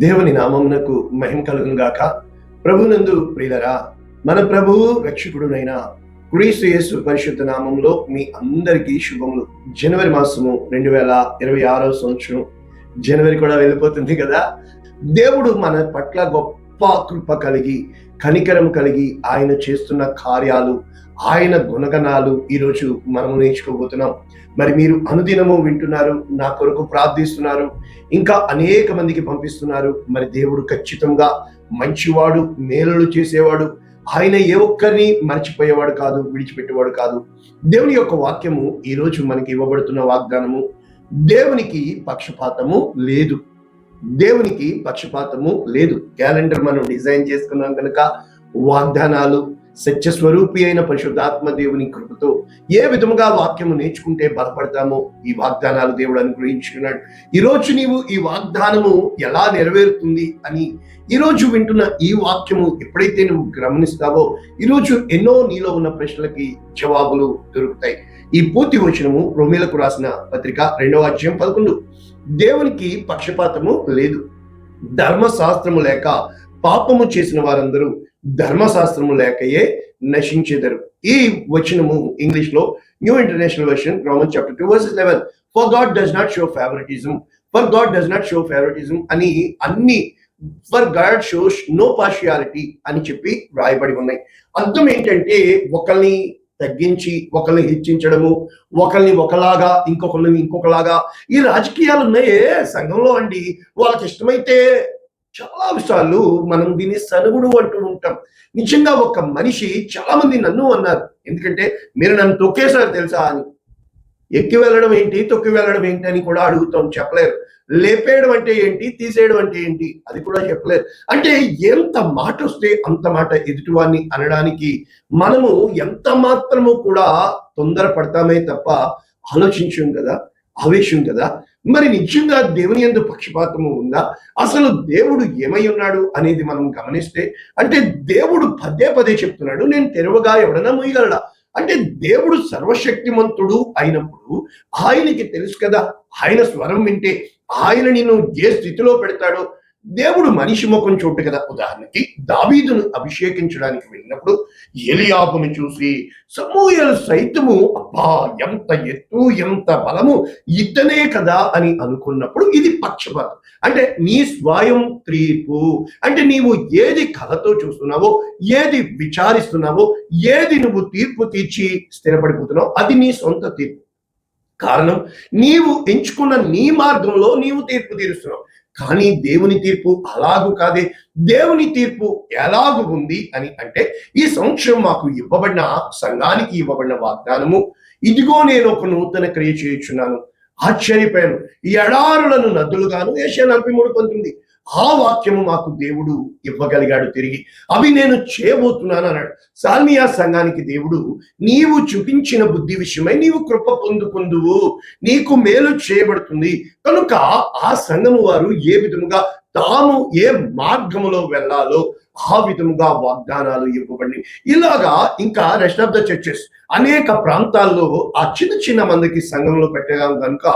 దేవుని నామమునకు మహిమ కలుగును గాక. ప్రభునందు ప్రియులరా మన ప్రభువు రక్షకుడునైన క్రీస్తు యేసు పరిశుద్ధ నామంలో మీ అందరికీ శుభములు. జనవరి మాసము రెండు వేల ఇరవై ఆరో సంవత్సరం. జనవరి కూడా వెళ్ళిపోతుంది కదా. దేవుడు మన పట్ల గొప్ప కృప కలిగి కనికరం కలిగి ఆయన చేస్తున్న కార్యాలు ఆయన గుణగణాలు ఈరోజు మనము నేర్చుకోబోతున్నాం. మరి మీరు అనుదినము వింటున్నారు నా కొరకు ప్రార్థిస్తున్నారు ఇంకా అనేక మందికి పంపిస్తున్నారు. మరి దేవుడు ఖచ్చితంగా మంచివాడు మేలులు చేసేవాడు ఆయన ఏ ఒక్కరిని మర్చిపోయేవాడు కాదు విడిచిపెట్టేవాడు కాదు. దేవుని యొక్క వాక్యము ఈరోజు మనకి ఇవ్వబడుతున్న వాగ్దానము దేవునికి పక్షపాతము లేదు. దేవునికి పక్షపాతము లేదు. క్యాలెండర్ మనం డిజైన్ చేసుకున్నాం కనుక వాగ్దానాలు సత్యస్వరూపి అయిన పరిశుద్ధాత్మ దేవుని కృపతో ఏ విధముగా వాక్యము నేర్చుకుంటే బలపడతామో ఈ వాగ్దానాలు దేవుడు అనుగ్రహించుకున్నాడు. ఈరోజు నీవు ఈ వాగ్దానము ఎలా నెరవేరుతుంది అని ఈరోజు వింటున్న ఈ వాక్యము ఎప్పుడైతే నువ్వు గమనిస్తావో ఈరోజు ఎన్నో నీలో ఉన్న ప్రశ్నలకి జవాబులు దొరుకుతాయి. ఈ పూర్తి వచనము రోమిలకు రాసిన పత్రిక రెండవ అధ్యాయం పదకొండు. దేవునికి పక్షపాతము లేదు. ధర్మశాస్త్రము లేక పాపము చేసిన వారందరూ ధర్మశాస్త్రము లేకయే నశించేదరు. ఈ వచనము ఇంగ్లీష్లో new international version Roman chapter two verses eleven for God does not show favouritism for God does not show favouritism అని అన్ని for God shows no partiality అని చెప్పి రాయబడి ఉన్నాయి. అర్థం ఏంటంటే ఒకరిని తగ్గించి ఒకరిని హెచ్చించడము ఒకరిని ఒకలాగా ఇంకొకరిని ఇంకొకలాగా. ఈ రాజకీయాలు ఉన్నాయే సంఘంలో అండి. వాళ్ళకి ఇష్టమైతే చాలా విషయాలు మనం దీన్ని సనుగుడు అంటూ ఉంటాం. నిజంగా ఒక మనిషి చాలా మంది నన్ను అన్నారు. ఎందుకంటే మీరు నన్ను తొక్కేశారు తెలుసా అని. ఎక్కి వెళ్ళడం ఏంటి తొక్కి వెళ్ళడం ఏంటి అని కూడా అడుగుతాం చెప్పలేరు. లేపేయడం అంటే ఏంటి? తీసేయడం అంటే ఏంటి? అది కూడా చెప్పలేదు. అంటే ఎంత మాట వస్తే అంత మాట ఎదుటివాన్ని అనడానికి మనము ఎంత మాత్రము కూడా తొందరపడతామే తప్ప ఆలోచించం కదా ఆవేశం కదా. మరి నిజంగా దేవుని ఎందు పక్షపాతము ఉందా? అసలు దేవుడు ఏమై ఉన్నాడు అనేది మనం గమనిస్తే అంటే దేవుడు పదే పదే చెప్తున్నాడు నేను తెరవగా ఎవడన్నా ముయ్యగలడా అంటే దేవుడు సర్వశక్తిమంతుడు అయినప్పుడు ఆయనకి తెలుసు కదా ఆయన స్వరం వింటే ఆయన నిన్ను ఏ స్థితిలో పెడతాడో దేవుడు మనిషి ముఖం చూడు కదా. ఉదాహరణకి దావీదును అభిషేకించడానికి వెళ్ళినప్పుడు ఎలియాబును చూసి సమూహలు సైతము అబ్బా ఎంత ఎత్తు ఎంత బలము ఇతనే కదా అని అనుకున్నప్పుడు ఇది పక్షపాతం. అంటే నీ స్వయం తీర్పు అంటే నీవు ఏది కథతో చూస్తున్నావో ఏది విచారిస్తున్నావో ఏది నువ్వు తీర్పు తీర్చి స్థిరపడిపోతున్నావు అది నీ సొంత తీర్పు. కారణం నీవు ఎంచుకున్న నీ మార్గంలో నీవు తీర్పు తీరుస్తున్నావు. కానీ దేవుని తీర్పు అలాగు కాదే. దేవుని తీర్పు ఎలాగు ఉంది అని అంటే ఈ సంవత్సరం మాకు ఇవ్వబడిన సంఘానికి ఇవ్వబడిన వాగ్దానము. ఇదిగో నేను ఒక నూతన క్రియ చేయుచున్నాను. ఆశ్చర్యపోయాను. ఈ ఎడారులను నదులుగాను ఏషియా నలభై మూడు పంతొమ్మిది. ఆ వాక్యము మాకు దేవుడు ఇవ్వగలిగాడు తిరిగి. అవి నేను చేయబోతున్నాను అన్నాడు. సాల్మియా సంఘానికి దేవుడు నీవు చూపించిన బుద్ధి విషయమై నీవు కృప పొందుకుందువు. నీకు మేలు చేయబడుతుంది. కనుక ఆ సంఘము వారు ఏ విధముగా తాము ఏ మార్గములో వెళ్ళాలో ఆ విధముగా వాగ్దానాలు ఇవ్వబడి ఇలాగా ఇంకా రెస్ట్ ఆఫ్ ద చర్చెస్ అనేక ప్రాంతాల్లో ఆ చిన్న చిన్న మందికి సంఘంలో పెట్టాం కనుక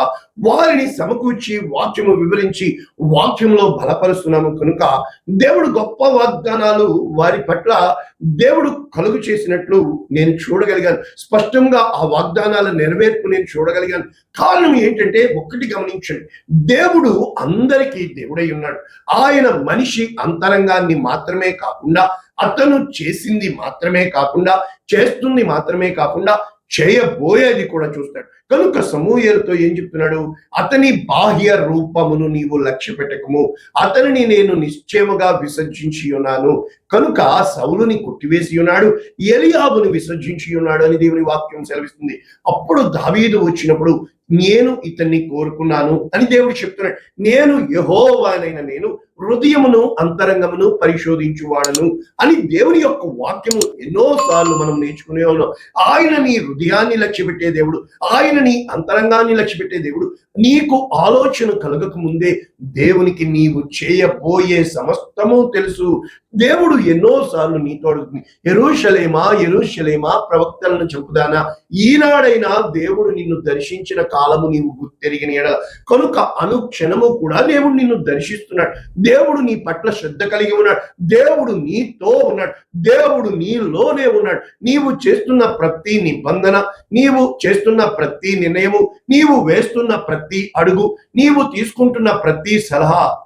వారిని సమకూర్చి వాక్యము వివరించి వాక్యంలో బలపరుస్తున్నాము కనుక దేవుడు గొప్ప వాగ్దానాలు వారి పట్ల దేవుడు కలుగు చేసినట్లు నేను చూడగలిగాను. స్పష్టంగా ఆ వాగ్దానాల నెరవేర్పు నేను చూడగలిగాను. కారణం ఏంటంటే ఒక్కటి గమనించండి. దేవుడు అందరికీ దేవుడై ఉన్నాడు. ఆయన మనిషి అంతరంగాన్ని మాత్రమే కాకుండా అతను చేసింది మాత్రమే కాకుండా చేస్తుంది మాత్రమే కాకుండా చేయబోయేది కూడా చూస్తాడు. కనుక సమూహలతో ఏం చెప్తున్నాడు? అతని బాహ్య రూపమును నీవు లక్ష్య పెట్టకము. అతనిని నేను నిశ్చయముగా విసర్జించి ఉన్నాను. కనుక సౌలుని కొట్టివేసి ఉన్నాడు. ఎలియాబుని విసర్జించి ఉన్నాడు అని దేవుని వాక్యం సెలవిస్తుంది. అప్పుడు దావీదు వచ్చినప్పుడు నేను ఇతన్ని కోరుకున్నాను అని దేవుడు చెప్తున్నాడు. నేను యహోవానైన నేను హృదయమును అంతరంగమును పరిశోధించువాడను అని దేవుని యొక్క వాక్యము ఎన్నో సార్లు మనం నేర్చుకునే ఉన్నాం. ఆయన నీ హృదయాన్ని లక్ష్యపెట్టే దేవుడు ఆయన నీ అంతరంగాన్ని లక్ష్యపెట్టే దేవుడు నీకు ఆలోచన కలగక ముందే దేవునికి నీవు చేయబోయే సమస్తము తెలుసు. దేవుడు ఎన్నో సార్లు నీతో అడుగుతుంది ఎరుషలేమా ఎరుషలేమా ప్రవక్తలను చంపుదానా? ఈనాడైనా దేవుడు నిన్ను దర్శించిన కాలము నీవు గుర్తెరిగిన ఎడల. కనుక అనుక్షణము కూడా దేవుడు నిన్ను దర్శిస్తున్నాడు. దేవుడు నీ పట్ల శ్రద్ధ కలిగి ఉన్నాడు. దేవుడు నీతో ఉన్నాడు. దేవుడు నీలోనే ఉన్నాడు. నీవు చేస్తున్న ప్రతి నిబంధన నీవు చేస్తున్న ప్రతి నిర్ణయము నీవు వేస్తున్న ప్రతి అడుగు నీవు తీసుకుంటున్న ప్రతి సలహా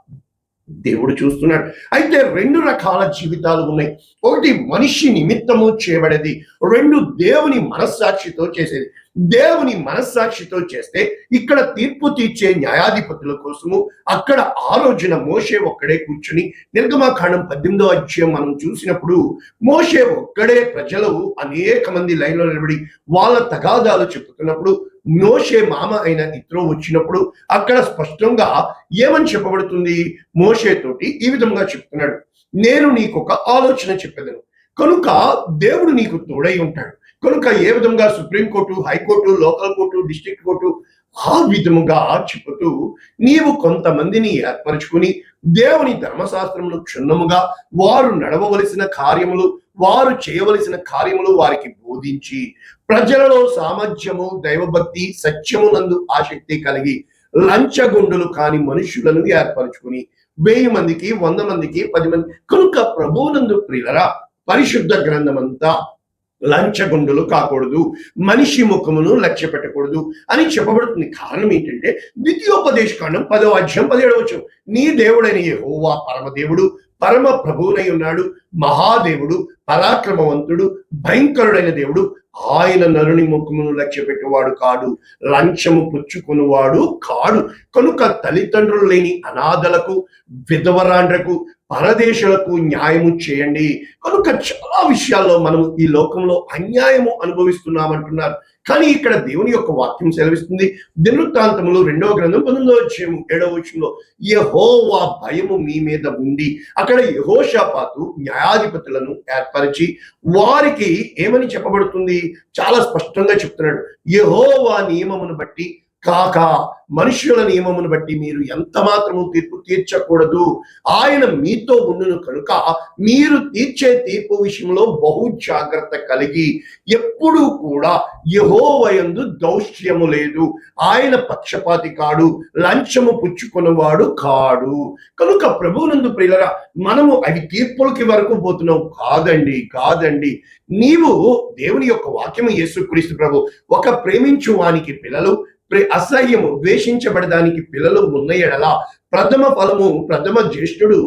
దేవుడు చూస్తున్నాడు. అయితే రెండు రకాల జీవితాలు ఉన్నాయి. ఒకటి మనిషి నిమిత్తము చేయబడేది రెండు దేవుని మనస్సాక్షితో చేసేది. దేవుని మనస్సాక్షితో చేస్తే ఇక్కడ తీర్పు తీర్చే న్యాయాధిపతుల కోసము అక్కడ ఆ రోజున మోషే ఒక్కడే కూర్చుని నిర్గమాకాండం పద్దెనిమిదో అధ్యాయం మనం చూసినప్పుడు మోషే ఒక్కడే ప్రజలు అనేక మంది లైన్లో నిలబడి వాళ్ళ తగాదాలు చెప్పుతున్నప్పుడు మోషే మామ అయిన ఇత్రో వచ్చినప్పుడు అక్కడ స్పష్టంగా ఏమని చెప్పబడుతుంది? మోషే తోటి ఈ విధంగా చెప్తున్నాడు. నేను నీకు ఒక ఆలోచన చెప్పేదను. కనుక దేవుడు నీకు తోడై ఉంటాడు. కనుక ఏ విధంగా supreme court high court local court district court ఆ విధముగా చెబుతూ నీవు కొంతమందిని ఏర్పరచుకుని దేవుని ధర్మశాస్త్రములు క్షుణ్ణముగా వారు నడవవలసిన కార్యములు వారు చేయవలసిన కార్యములు వారికి బోధించి ప్రజలలో సామర్థ్యము దైవభక్తి సత్యమునందు ఆసక్తి కలిగి లంచగుండులు కాని మనుషులను ఏర్పరచుకుని వెయ్యి మందికి వంద మందికి పది మంది కనుక ప్రభువునందు ప్రియులరా పరిశుద్ధ గ్రంథమంతా లంచగొండులు కాకూడదు మనిషి ముఖమును లక్ష్య పెట్టకూడదు అని చెప్పబడుతుంది. కారణం ఏంటంటే ద్వితీయోపదేశకాండం పదో అధ్యాయం పదిహేడవ నీ దేవుడైన యహోవా పరమదేవుడు పరమ ప్రభువునై ఉన్నాడు మహాదేవుడు పరాక్రమవంతుడు భయంకరుడైన దేవుడు ఆయన నరుని ముఖమును లక్ష్య పెట్టేవాడు కాడు లంచము పుచ్చుకునేవాడు కాడు. కనుక తల్లిదండ్రులు లేని అనాథలకు విధవరాండ్రకు పరదేశులకు న్యాయము చేయండి. కనుక చాలా విషయాల్లో మనం ఈ లోకంలో అన్యాయము అనుభవిస్తున్నామంటున్నారు. కానీ ఇక్కడ దేవుని యొక్క వాక్యం సెలవిస్తుంది. దినృత్తాంతములు రెండవ గ్రంథం పంతొమ్మిదో వచ్చేము ఏడవ వచ్చంలో యహోవా భయము మీ మీద ఉండి అక్కడ యహోషాపాతు న్యాయాధిపతులను ఏర్పరిచి వారికి ఏమని చెప్పబడుతుంది? చాలా స్పష్టంగా చెప్తున్నాడు. యహోవా నియమమును బట్టి కాక మనుషుల నియమమును బట్టి మీరు ఎంత మాత్రము తీర్పు తీర్చకూడదు. ఆయన మీతో ఉండును కనుక మీరు తీర్చే తీర్పు విషయంలో బహు జాగ్రత్త కలిగి ఎప్పుడూ కూడా యహోవయందు దౌష్యము లేదు. ఆయన పక్షపాతి కాడు లంచము పుచ్చుకున్నవాడు కాడు. కనుక ప్రభువునందు ప్రియులరా మనము అవి తీర్పులకి వరకు పోతున్నాం. కాదండి కాదండి. నీవు దేవుని యొక్క వాక్యము యేసుక్రీస్తు ప్రభు ఒక ప్రేమించు వానికి పిల్లలు అసహ్యము ద్వేషించబడడానికి పిల్లలు ఉన్న ఎడల ప్రథమ ఫలము ప్రథమ జ్యేష్ఠుడు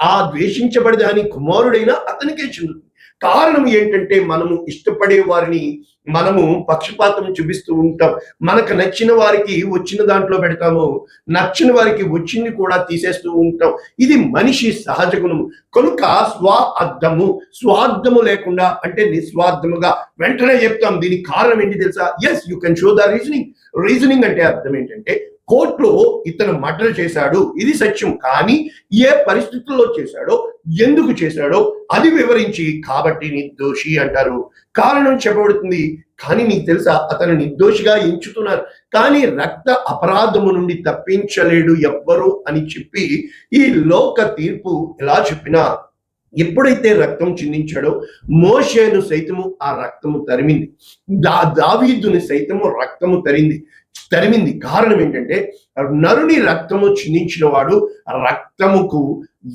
ఆ ద్వేషించబడదాని కుమారుడైన అతనికే చెందుతుంది. కారణం ఏంటంటే మనము ఇష్టపడే వారిని మనము పక్షపాతం చూపిస్తూ ఉంటాం. మనకు నచ్చిన వారికి వచ్చిన దాంట్లో పెడతాము. నచ్చిన వారికి వచ్చింది కూడా తీసేస్తూ ఉంటాం. ఇది మనిషి సహజ గుణము. కనుక స్వా అర్థము స్వార్థము లేకుండా అంటే నిస్వార్థముగా వెంటనే చెప్తాం. దీనికి కారణం ఏంటి తెలుసా? Yes you can show the reasoning reasoning అంటే అర్థం ఏంటంటే కోర్టులో ఇతను మర్డర్ చేశాడు ఇది సత్యం. కానీ ఏ పరిస్థితుల్లో చేశాడో ఎందుకు చేశాడో అది వివరించి కాబట్టి నిర్దోషి అంటారు. కారణం చెప్పబడుతుంది. కానీ నీకు తెలుసా అతను నిర్దోషిగా ఎంచుతున్నారు. కానీ రక్త అపరాధము నుండి తప్పించలేడు ఎవ్వరు అని చెప్పి ఈ లోక తీర్పు ఎలా చెప్పినా ఎప్పుడైతే రక్తం చిందించాడో మోషేను సైతము ఆ రక్తము తరిమింది. దా దావీదుని సైతము రక్తము తరింది తరిమింది. కారణం ఏంటంటే నరుని రక్తము చిందించిన వాడు రక్తముకు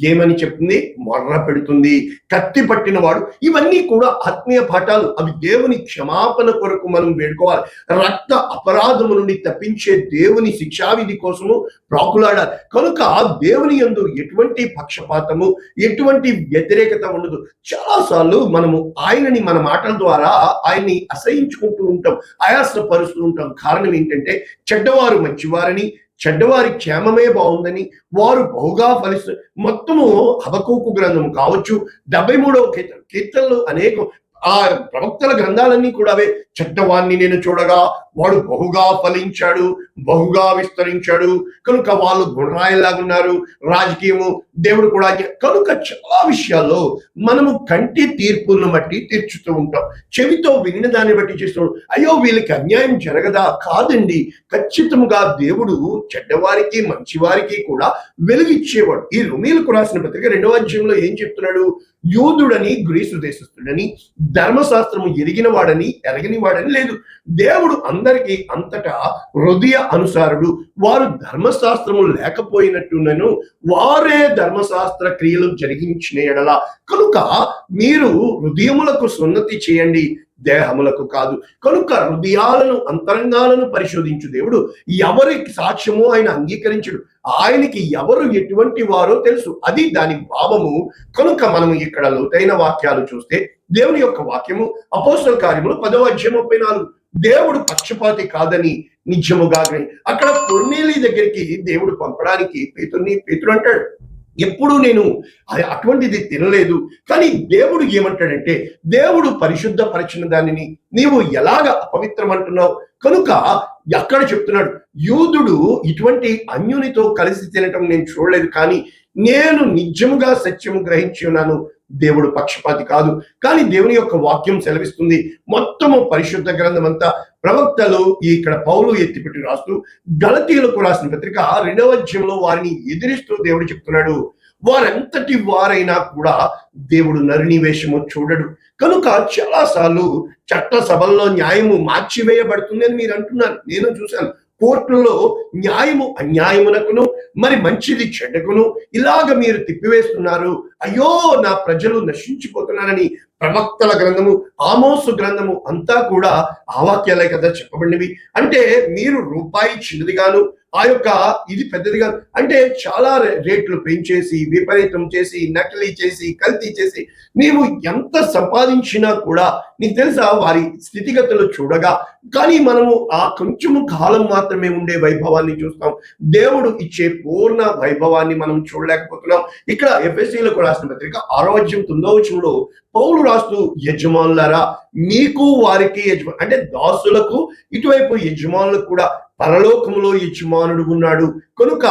ఏమని చెప్తుంది? మొర్ర పెడుతుంది. కత్తి పట్టిన వాడు. ఇవన్నీ కూడా ఆత్మీయ పాఠాలు. అవి దేవుని క్షమాపణ కొరకు మనం వేడుకోవాలి. రక్త అపరాధము నుండి తప్పించే దేవుని శిక్షావిధి కోసము ప్రాకులాడాలి. కనుక దేవుని యందు ఎటువంటి పక్షపాతము ఎటువంటి వ్యతిరేకత ఉండదు. చాలాసార్లు మనము ఆయనని మన మాటల ద్వారా ఆయన్ని అసహించుకుంటూ ఉంటాం ఆయాసపరుస్తూ ఉంటాం. కారణం ఏంటంటే చెడ్డవారు మంచివారని చెడ్డవారి క్షేమమే బాగుందని వారు బహుగా ఫలిస్తు మొత్తము హబకూకు గ్రంథం కావచ్చు. డెబ్బై మూడవ కీర్తన కీర్తనలు అనేకం ఆ ప్రవక్తల గ్రంథాలన్నీ కూడా అవే. చెడ్డవాన్ని నేను చూడగా వాడు బహుగా ఫలించాడు బహుగా విస్తరించాడు. కనుక వాళ్ళు గుణరాయలాగున్నారు రాజకీయము దేవుడు కూడా కనుక చాలా విషయాల్లో మనము కంటి తీర్పులను బట్టి తీర్చుతూ ఉంటాం. చెవితో విన్న దాన్ని బట్టి చేస్తూ అయ్యో వీళ్ళకి అన్యాయం జరగదా? కాదండి. ఖచ్చితంగా దేవుడు చెడ్డవారికి మంచివారికి కూడా వెలుగిచ్చేవాడు ఈ రుమీలకు రాసిన పత్రిక రెండవ అధ్యాయంలో ఏం చెప్తున్నాడు? యూదుడని గ్రీసు దేశస్థుడని ధర్మశాస్త్రము ఎరిగిన వాడని ఎరగని వాడని లేదు. దేవుడు అందరికీ అంతటా హృదయ అనుసారుడు. వారు ధర్మశాస్త్రము లేకపోయినట్టునను వారే ధర్మశాస్త్ర క్రియలు జరిగించిన ఎడల. కనుక మీరు హృదయములకు సున్నతి చేయండి. దేహములకు కాదు. కనుక హృదయాలను అంతరంగాలను పరిశోధించు దేవుడు. ఎవరికి సాక్ష్యము ఆయన అంగీకరించడు. ఆయనకి ఎవరు ఎటువంటి వారో తెలుసు. అది దాని భావము. కనుక మనం ఇక్కడ లోతైన వాక్యాలు చూస్తే దేవుని యొక్క వాక్యము అపోసల కార్యములు పదవ అధ్యయం ముప్పై నాలుగు. దేవుడు పక్షపాతి కాదని నిజముగా అక్కడ పొర్నేలి దగ్గరికి దేవుడు పంపడానికి పేతుని పేతురు అంటాడు. ఎప్పుడు నేను అటువంటిది తినలేదు. కానీ దేవుడు ఏమంటాడంటే దేవుడు పరిశుద్ధపరిచిన దానిని నీవు ఎలాగ అపవిత్రం అంటున్నావు కనుక ఎక్కడ చెప్తున్నాడు యూదుడు ఇటువంటి అన్యునితో కలిసి తినటం నేను చూడలేదు కానీ నేను నిజముగా సత్యము గ్రహించి ఉన్నాను. దేవుడు పక్షపాతి కాదు. కానీ దేవుని యొక్క వాక్యం సెలవిస్తుంది. మొత్తము పరిశుద్ధ గ్రంథం అంతా ప్రవక్తలు ఇక్కడ పౌలు ఎత్తిపెట్టి రాస్తూ గలతీయులకు రాసిన పత్రిక రెండవ అధ్యయంలో వారిని ఎదిరిస్తూ దేవుడు చెప్తున్నాడు. వారంతటి వారైనా కూడా దేవుడు నరిని వేషము చూడడు. కనుక చాలాసార్లు చట్ట సభల్లో న్యాయము మార్చివేయబడుతుంది అని మీరు అంటున్నారు. నేను చూశాను. కోర్టులలో న్యాయము అన్యాయమునకును మరి మంచిది చెడ్డకును ఇలాగ మీరు తిప్పివేస్తున్నారు. అయ్యో నా ప్రజలు నశించిపోతున్నారని ప్రవక్తల గ్రంథము ఆమోసు గ్రంథము అంతా కూడా ఆవాక్యాలే కదా చెప్పబడినవి. అంటే మీరు రూపాయి చిన్నదిగాను ఆ యొక్క ఇది పెద్దదిగా అంటే చాలా రేట్లు పెంచేసి విపరీతం చేసి నకిలీ చేసి కల్తీ చేసి నీవు ఎంత సంపాదించినా కూడా నీకు తెలుసా వారి స్థితిగతులు చూడగా కానీ మనము ఆ కొంచెము కాలం మాత్రమే ఉండే వైభవాన్ని చూస్తాం. దేవుడు ఇచ్చే పూర్ణ వైభవాన్ని మనం చూడలేకపోతున్నాం. ఇక్కడ ఎఫ్ఎస్సీలకు రాసిన పత్రిక ఆరోగ్యం తొమ్మిదో చూడు పౌలు రాస్తూ యజమానులారా మీకు వారికి యజమా అంటే దాసులకు ఇటువైపు యజమానులకు కూడా పరలోకములో యజమానుడు ఉన్నాడు. కనుక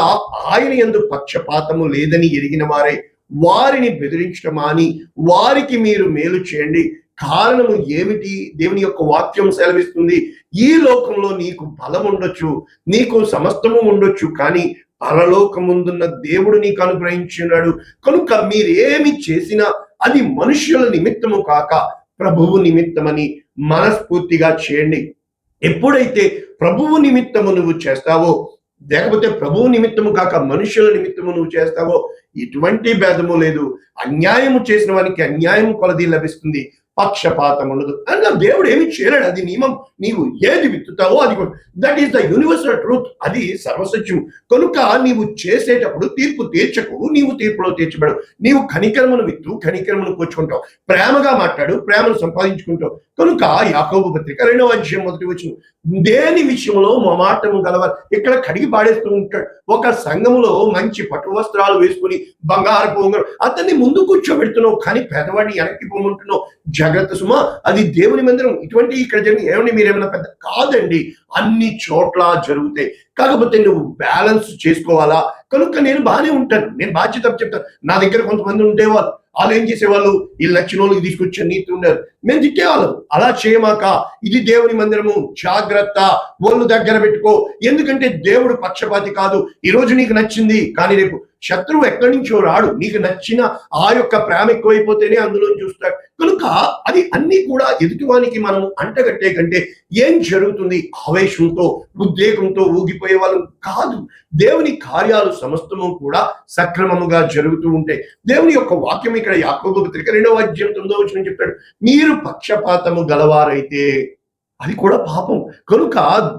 ఆయన ఎందు పక్షపాతము లేదని ఎరిగిన వారే వారిని బెదిరించడం అని వారికి మీరు మేలు చేయండి. కారణము ఏమిటి? దేవుని యొక్క వాక్యం సెలవిస్తుంది. ఈ లోకంలో నీకు బలం ఉండొచ్చు నీకు సమస్తము ఉండొచ్చు కానీ పరలోకముందున్న దేవుడు నీకు అనుగ్రహించున్నాడు కనుక మీరేమి చేసినా అది మనుష్యుల నిమిత్తము కాక ప్రభువు నిమిత్తమని మనస్ఫూర్తిగా చేయండి. ఎప్పుడైతే ప్రభువు నిమిత్తము నువ్వు చేస్తావో లేకపోతే ప్రభువు నిమిత్తము కాక మనుషుల నిమిత్తము నువ్వు చేస్తావో ఎటువంటి భేదము లేదు. అన్యాయము చేసిన వానికి అన్యాయం కొలది లభిస్తుంది. పక్షపాతం ఉండదు అన్న దేవుడు ఏమి చేయలేడు. అది నియమం. నీవు ఏది విత్తుతావో అది that is the universal truth అది సర్వసత్యం. కనుక నీవు చేసేటప్పుడు తీర్పు తీర్చకు. నీవు తీర్పులో తీర్చబడు నీవు కనికరమును విత్తు కనికరమును కూర్చుకుంటావు ప్రేమగా మాట్లాడు ప్రేమను సంపాదించుకుంటావు. కనుక యాకోబు పత్రిక రెండవ అధ్యాయం మొదటి వచ్చిన దేని విషయంలో మొమాటము గలవారు? ఇక్కడ కడిగి పాడేస్తూ ఉంటాడు. ఒక సంఘములో మంచి పట్టు వస్త్రాలు వేసుకుని బంగారు పొంగరు అతన్ని ముందు కూర్చోబెడుతున్నావు. కానీ పేదవాడిని వెనక్కి పోమంటున్నావు జాగ్రత్త సుమా అది దేవుని మందిరం. ఇటువంటి ఇక్కడ జరిగిన ఏమని మీరేమైనా పెద్ద కాదండి. అన్ని చోట్ల జరుగుతాయి. కాకపోతే నువ్వు బ్యాలెన్స్ చేసుకోవాలా? కనుక నేను బాగానే ఉంటాను. నేను బాధ్యత చెప్తాను. నా దగ్గర కొంతమంది ఉండేవాళ్ళు. వాళ్ళు ఏం చేసేవాళ్ళు? ఈ లక్షణాలు వాళ్ళకి తీసుకొచ్చే నీతి ఉన్నారు మేము తిట్టేవాళ్ళం. అలా చేయమాక ఇది దేవుని మందిరము. జాగ్రత్త. ఒళ్ళు దగ్గర పెట్టుకో. ఎందుకంటే దేవుడు పక్షపాతి కాదు. ఈ రోజు నీకు నచ్చింది. కానీ రేపు శత్రువు ఎక్కడి నుంచో రాడు. నీకు నచ్చిన ఆ యొక్క ప్రేమ ఎక్కువైపోతేనే అందులో చూస్తాడు. కనుక అది అన్ని కూడా ఎదుటివానికి మనం అంటగట్టే కంటే ఏం జరుగుతుంది? ఆవేశంతో ఉద్వేగంతో ఊగిపోయే వాళ్ళు కాదు. దేవుని కార్యాలు సమస్తము కూడా సక్రమముగా జరుగుతూ ఉంటాయి. దేవుని యొక్క వాక్యం ఇక్కడ యాకోబు పత్రిక రెండవ అధ్యాయం తొమ్మిదో వచ్చిన చెప్తాడు. మీరు పక్షపాతము గలవారైతే అది కూడా పాపం. కనుక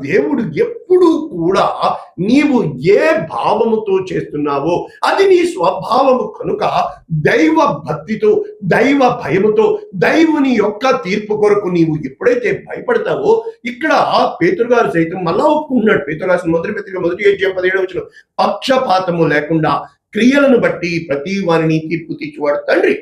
దేవుడు ఎప్పుడూ కూడా నీవు ఏ భావముతో చేస్తున్నావో అది నీ స్వభావము కనుక దైవ భక్తితో దైవ భయముతో దైవుని యొక్క తీర్పు కొరకు నీవు ఎప్పుడైతే భయపడతావో ఇక్కడ పేతురు గారు సైతం మళ్ళా ఒప్పుకుంటున్నాడు. పేతురు రాసిన మొదటి పత్రిక మొదటి అధ్యాయం పదిహేడు వచ్చిన పక్షపాతము లేకుండా క్రియలను బట్టి ప్రతి వారిని తీర్పు తీర్చువాడు తండ్రి.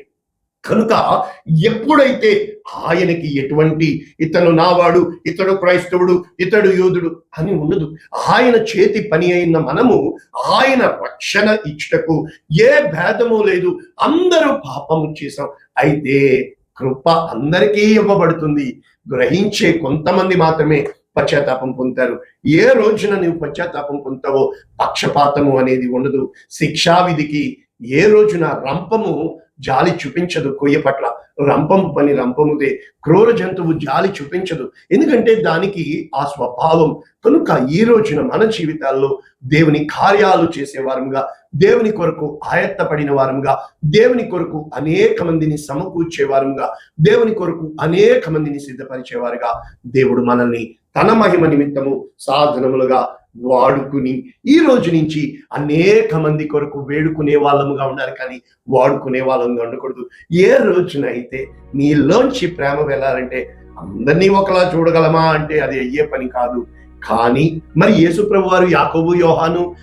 కనుక ఎప్పుడైతే ఆయనకి ఎటువంటి ఇతను నావాడు ఇతడు క్రైస్తవుడు ఇతడు యోధుడు అని ఉండదు. ఆయన చేతి పని అయిన మనము ఆయన రక్షణ ఇచ్చుటకు ఏ భేదము లేదు. అందరూ పాపము చేశాం. అయితే కృప అందరికీ ఇవ్వబడుతుంది. గ్రహించే కొంతమంది మాత్రమే పశ్చాత్తాపం పొందుతారు. ఏ రోజున నువ్వు పశ్చాత్తాపం పొందుతావో పక్షపాతము అనేది ఉండదు. శిక్షావిధికి ఏ రోజున రంపము జాలి చూపించదు కొయ్య పట్ల. రంపము పని రంపముదే. క్రూర జంతువు జాలి చూపించదు. ఎందుకంటే దానికి ఆ స్వభావం. కనుక ఈ రోజున మన జీవితాల్లో దేవుని కార్యాలు చేసే వారంగా దేవుని కొరకు ఆయత్తపడిన వారంగా దేవుని కొరకు అనేక మందిని సమకూర్చే వారంగా దేవుని కొరకు అనేక మందిని సిద్ధపరిచేవారుగా దేవుడు మనల్ని తన మహిమ నిమిత్తము సాధనములుగా వాడుకుని ఈ రోజు నుంచి అనేక మంది కొరకు వేడుకునే వాళ్ళముగా ఉండాలి కానీ వాడుకునే వాళ్ళముగా ఉండకూడదు. ఏ రోజునైతే నీలోంచి ప్రేమ వెళ్ళాలంటే అందరినీ ఒకలా చూడగలమా అంటే అది అయ్యే పని కాదు. కానీ మరి యేసుప్రభు వారు యాకోబు యోహాను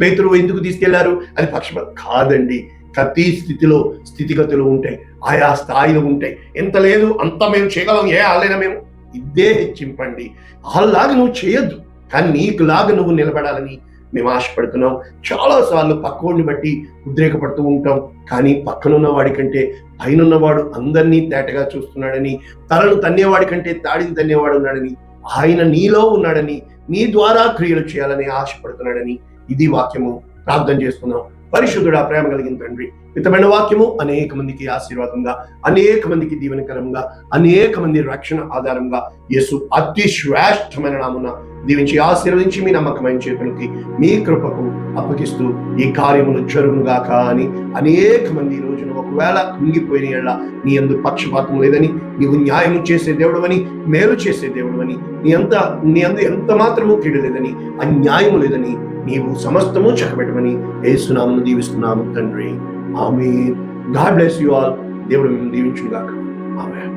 పేతురు ఎందుకు తీసుకెళ్ళారు? అది పక్షపాతం కాదండి. ప్రతి స్థితిలో స్థితిగతులు ఉంటాయి. ఆయా స్థాయిలు ఉంటాయి. ఎంత లేదు అంత మేము చేయగలం ఏ ఆలైనా మేము ఇదే హెచ్చింపండి. అలాగే నువ్వు చేయొద్దు. కానీ నీకులాగా నువ్వు నిలబడాలని మేము ఆశపడుతున్నాం. చాలాసార్లు పక్కోడిని బట్టి ఉద్రేకపడుతూ ఉంటాం. కానీ పక్కనున్న వాడి కంటే పైనున్నవాడు అందరినీ తేటగా చూస్తున్నాడని తలను తన్నేవాడి కంటే తాడిని తన్నేవాడు ఉన్నాడని ఆయన నీలో ఉన్నాడని నీ ద్వారా క్రియలు చేయాలని ఆశపడుతున్నాడని ఇది వాక్యము. ప్రార్థన చేస్తున్నాం. పరిశుద్ధుడా ప్రేమ కలిగిన తండ్రి మితమైన వాక్యము అనేక మందికి ఆశీర్వాదంగా అనేక మందికి దీవెనకరంగా అనేక మంది రక్షణ ఆధారంగా యేసు అతి శ్రేష్టమైన నామున దీవించి ఆశీర్వదించి మీ నమ్మకమైన చేతులకి మీ కృపకు అప్పగిస్తూ ఈ కార్యములు జరుగునుగాక కానీ అనేక మంది రోజున ఒకవేళ కుంగిపోయిన ఎడల నీ ఎందు పక్షపాతం లేదని నీవు న్యాయం చేసే దేవుడవని మేలు చేసే దేవుడవని నీ అంత నీ అందు ఎంత మాత్రము కీడు లేదని అన్యాయము లేదని నీవు సమస్తము చక్కబెట్టమని ఏసునామను దీవిస్తున్నాము తండ్రి. ఆమె గాడ్ బ్లెస్ యు ఆల్. దేవుడు మేము దీవించుగాక ఆమె